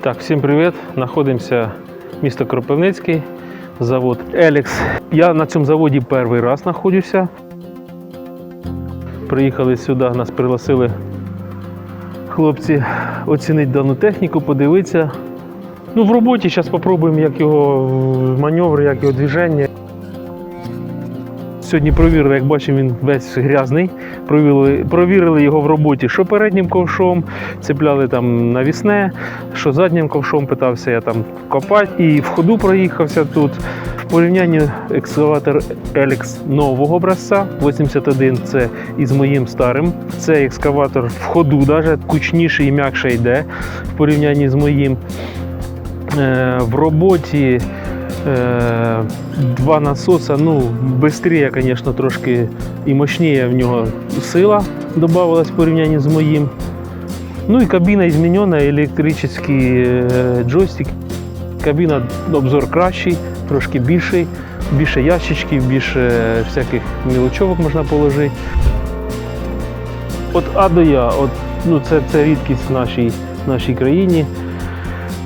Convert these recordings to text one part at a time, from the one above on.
Так, всім привіт. Знаходимося місто Кропивницький, завод Елекс. Я на цьому заводі перший раз знаходжуся. Приїхали сюди, нас пригласили хлопці оцінити дану техніку, подивитися. Ну, в роботі зараз спробуємо, як його е, маневр, як його движення. Сьогодні провірили, як бачимо, він весь грязний. Провірили, провірили його в роботі, що переднім ковшом, цепляли там навісне, що заднім ковшом питався я там копати. І в ходу проїхався тут. В порівнянні екскаватор Елікс нового образця 81 це із моїм старим. Цей екскаватор в ходу навіть кучніший і м'якше йде в порівнянні з моїм. Е, в роботі два насоса, ну, швидше, звісно, трошки і мощніше в нього сила додавалась в порівнянні з моїм. Ну і кабіна змінена, електричний е, джойстик. Кабіна обзор кращий, трошки більший, більше ящичків, більше всяких мілочовок можна положити. От А до Я, от, ну, це, це рідкість в нашій, нашій країні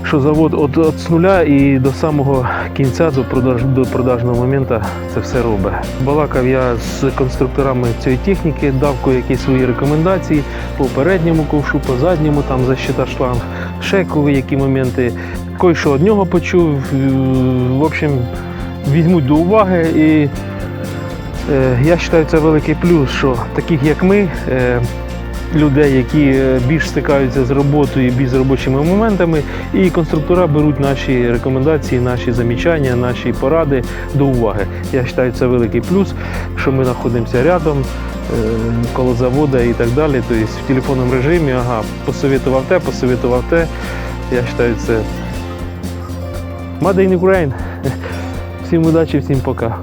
що завод от, от з нуля і до самого кінця, до, продаж, до продажного моменту це все робить. Балакав я з конструкторами цієї техніки, дав якісь свої рекомендації по передньому ковшу, по задньому, там защита шланг, ще які моменти. Кой що від нього почув. В общем, візьмуть до уваги і е, я вважаю, це великий плюс, що таких як ми. Е, людей, які е, більш стикаються з роботою, більш з робочими моментами, і конструктора беруть наші рекомендації, наші замічання, наші поради до уваги. Я вважаю, це великий плюс, що ми знаходимося рядом, е, коло заводу і так далі. Тобто в телефонному режимі, ага, посовітував те, посовітував те. Я вважаю, це Made in Ukraine. Всім удачі, всім пока.